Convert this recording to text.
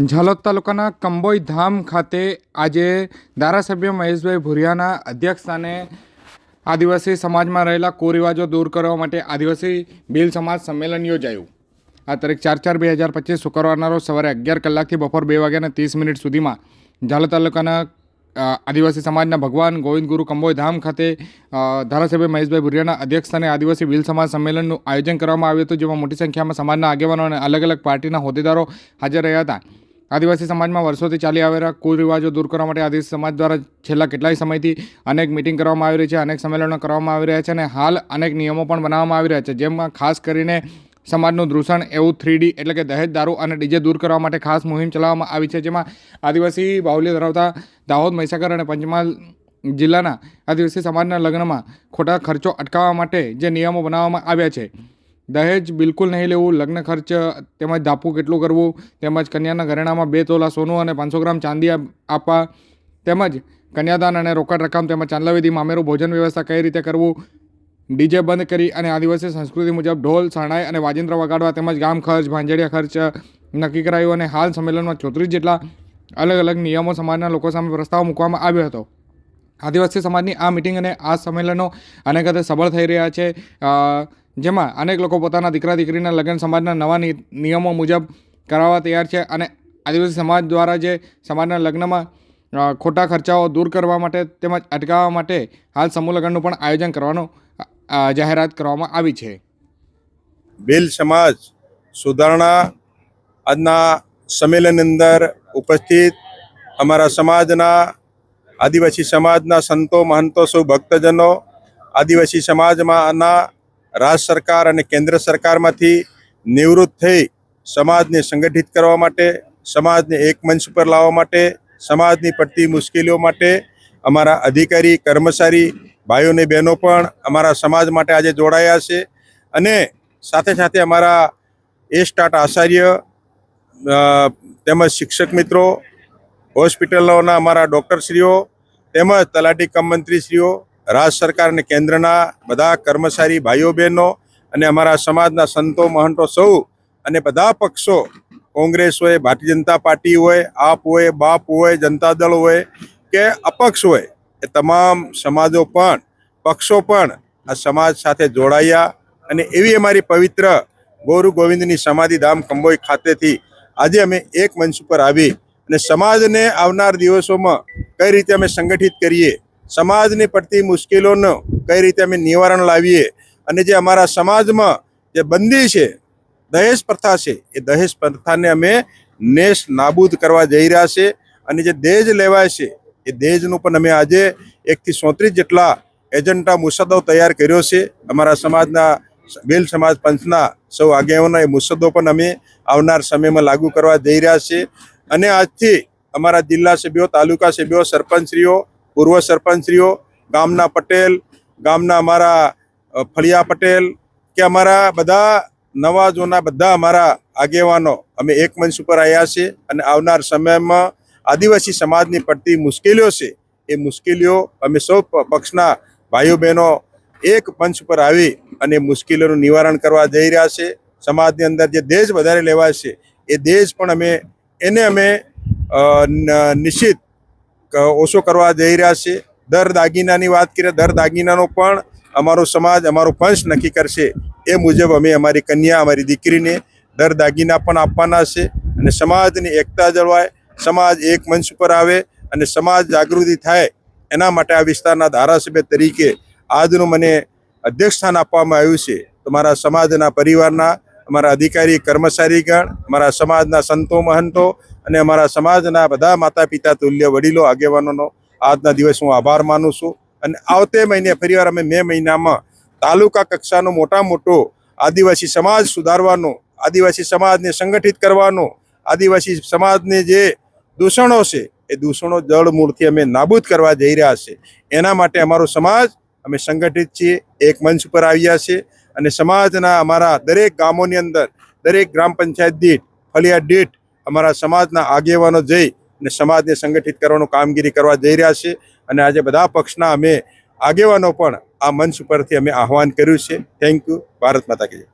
ઝાલોદ તાલુકાના કંબોઈ ધામ ખાતે આજે ધારાસભ્ય મહેશભાઈ ભુરિયાના અધ્યક્ષસ્થાને આદિવાસી સમાજમાં રહેલા કુરિવાજો દૂર કરવા માટે આદિવાસી બિલ સમાજ સંમેલન યોજાયું. આ તારીખ ચાર ચાર બે હજાર પચીસ શુક્રવારના રોજ સવારે અગિયાર કલાકથી બપોર બે વાગ્યાના ત્રીસ મિનિટ સુધીમાં ઝાલોદ તાલુકાના આદિવાસી સમાજના ભગવાન ગોવિંદ ગુરુ કંબોઈ ધામ ખાતે ધારાસભ્ય મહેશભાઈ ભુરિયાના અધ્યક્ષસ્થાને આદિવાસી બિલ સમાજ સંમેલનનું આયોજન કરવામાં આવ્યું હતું, જેમાં મોટી સંખ્યામાં સમાજના આગેવાનો અને અલગ અલગ પાર્ટીના હોદ્દેદારો હાજર રહ્યા હતા. આદિવાસી સમાજમાં વર્ષોથી ચાલી આવેલા કુરિવાજો દૂર કરવા માટે આદિવાસી સમાજ દ્વારા છેલ્લા કેટલાય સમયથી અનેક મિટિંગ કરવામાં આવી રહી છે, અનેક સંમેલનો કરવામાં આવી રહ્યા છે અને હાલ અનેક નિયમો પણ બનાવવામાં આવી રહ્યા છે. જેમાં ખાસ કરીને સમાજનું દૂષણ એવું થ્રીડી એટલે કે દહેજ દારૂ અને ડીજે દૂર કરવા માટે ખાસ મુહિમ ચલાવવામાં આવી છે. જેમાં આદિવાસી બાહુલ્ય ધરાવતા દાહોદ, મહીસાગર અને પંચમહાલ જિલ્લાના આદિવાસી સમાજના લગ્નમાં ખોટા ખર્ચો અટકાવવા માટે જે નિયમો બનાવવામાં આવ્યા છે. દહેજ બિલકુલ નહીં લેવું, લગ્ન ખર્ચ તેમજ ધાપું કેટલું કરવું, તેમજ કન્યાના ઘરેણામાં બે તોલા સોનું અને પાંચસો ગ્રામ ચાંદી આપવા, તેમજ કન્યાદાન અને રોકડ રકમ તેમજ ચાંદલાવિધિ મામેરું ભોજન વ્યવસ્થા કઈ રીતે કરવું, ડીજે બંધ કરી અને આદિવાસી સંસ્કૃતિ મુજબ ઢોલ, શરણાઈ અને વાજિંત્ર વગાડવા તેમજ ગામ ખર્ચ, ભાંજડિયા ખર્ચ નક્કી કરાયું અને હાલ સંમેલનમાં ચોત્રીસ જેટલા અલગ અલગ નિયમો સમાજના લોકો સામે પ્રસ્તાવ મૂકવામાં આવ્યો હતો. આદિવાસી સમાજની આ મિટિંગ અને આ સંમેલનો અનેક સબળ થઈ રહ્યા છે. જેમાં અનેક લોકો પોતાના દીકરા દીકરીના લગ્ન સમાજના નવા નિયમો મુજબ કરાવવા તૈયાર છે અને આદિવાસી સમાજ દ્વારા જે સમાજના લગ્નમાં ખોટા ખર્ચાઓ દૂર કરવા માટે તેમજ અટકાવવા માટે હાલ સમૂહ લગ્નનું પણ આયોજન કરવાનું જાહેરાત કરવામાં આવી છે. ભીલ સમાજ સુધારણા આજના સંમેલન અંદર ઉપસ્થિત અમારા સમાજના આદિવાસી સમાજના સંતો, મહંતો, સૌ ભક્તજનો આદિવાસી સમાજમાંના રાજ્ય સરકાર અને કેન્દ્ર સરકારમાંથી નિવૃત્ત થઈ સમાજને સંગઠિત કરવા માટે, સમાજને એક મંચ પર લાવવા માટે, સમાજની પડતી મુશ્કેલીઓ માટે અમારા અધિકારી, કર્મચારી ભાઈઓ અને બહેનો પણ અમારા સમાજ માટે આજે જોડાયા છે. અને સાથે સાથે અમારા એ સ્ટાર્ટ આચાર્ય તેમજ શિક્ષક મિત્રો, હોસ્પિટલોના અમારા ડૉક્ટરશ્રીઓ, તેમજ તલાટી કમ મંત્રીશ્રીઓ રાજ્ય સરકાર અને કેન્દ્રના બધા કર્મચારી ભાઈઓ બહેનો અને અમારા સમાજના સંતો, મહંતો સૌ અને બધા પક્ષો, કોંગ્રેસ હોય, ભારતીય જનતા પાર્ટી હોય, આપ હોય, બાપ હોય, જનતા દળ હોય કે અપક્ષ હોય, એ તમામ સમાજો પણ, પક્ષો પણ આ સમાજ સાથે જોડાયા અને એવી અમારી પવિત્ર ગોરુ ગોવિંદની સમાધિધામ કંબોઈ ખાતેથી આજે અમે એક મંચ ઉપર આવી અને સમાજને આવનાર દિવસોમાં કઈ રીતે અમે સંગઠિત કરીએ સમાજને પડતી મુશ્કેલીઓનો કઈ રીતે અમે નિવારણ લાવીએ અને જે અમારા સમાજમાં જે બંદી છે, દહેજ પ્રથા છે, એ દહેજ પ્રથાને અમે નેશ નાબૂદ કરવા જઈ રહ્યા છે અને જે દહેજ લેવાય છે, એ દહેજનું પણ અમે આજે એકથી સોત્રીસ જેટલા એજન્ટા મુસદ્દો તૈયાર કર્યો છે. અમારા સમાજના ભીલ સમાજ પંચના સૌ આગેવાનો એ મુસદ્દો પણ અમે આવનાર સમયમાં લાગુ કરવા જઈ રહ્યા છે. અને આજથી અમારા જિલ્લા સભ્યો, તાલુકા સભ્યો, સરપંચશ્રીઓ પૂર્વ સરપંચશ્રીઓ, ગામના પટેલ, ગામના અમારા ફળિયા પટેલ કે અમારા બધા નવાજોના બધા અમારા આગેવાનો અમે એક મંચ ઉપર આવ્યા છે અને આવનાર સમયમાં આદિવાસી સમાજની પડતી મુશ્કેલીઓ છે, એ મુશ્કેલીઓ અમે સૌ પક્ષના ભાઈઓ બહેનો એક મંચ પર આવી અને મુશ્કેલીઓનું નિવારણ કરવા જઈ રહ્યા છે. સમાજની અંદર જે દેશ વધારે લેવાય છે, એ દેશ પણ અમે, એને અમે નિશ્ચિત ઓછો કરવા જઈ રહ્યા છે. દર દાગીનાની વાત કરીએ, દર દાગીનાનો પણ અમારો સમાજ, અમારો પંચ નક્કી કરશે. એ મુજબ અમે અમારી કન્યા, અમારી દીકરીને દર દાગીના પણ આપવાના છે અને સમાજની એકતા જળવાય, સમાજ એક મંચ ઉપર આવે અને સમાજ જાગૃતિ થાય એના માટે આ વિસ્તારના ધારાસભ્ય તરીકે આજનું મને અધ્યક્ષ સ્થાન આપવામાં આવ્યું છે. તો મારા સમાજના પરિવારના, અમારા અધિકારી, કર્મચારીગણ, અમારા સમાજના સંતો, મહંતો અને અમારા સમાજના બધા માતા પિતા તુલ્ય વડીલો, આગેવાનોનો આજના દિવસ હું આભાર માનું છું. અને આવતે મહિને ફરીવાર અમે મે મહિનામાં તાલુકા કક્ષાનો મોટા મોટો આદિવાસી સમાજ સુધારવાનો, આદિવાસી સમાજને સંગઠિત કરવાનો, આદિવાસી સમાજને જે દૂષણો છે, એ દૂષણો જળ મૂળથી અમે નાબૂદ કરવા જઈ રહ્યા છે. એના માટે અમારો સમાજ, અમે સંગઠિત છીએ, એક મંચ પર આવ્યા છે. અને સમાજના અમારા દરેક ગામોની અંદર, દરેક ગ્રામ પંચાયત દીઠ ફળિયા દીઠ અમારા સમાજના આગેવાનો જઈ અને સમાજને સંગઠિત કરવાનું કામગીરી કરવા જઈ રહ્યા છે. અને આજે બધા પક્ષના અમે આગેવાનો પણ આ મંચ પરથી અમે આહવાન કર્યું છે. થેન્ક યુ ભારત માતા કી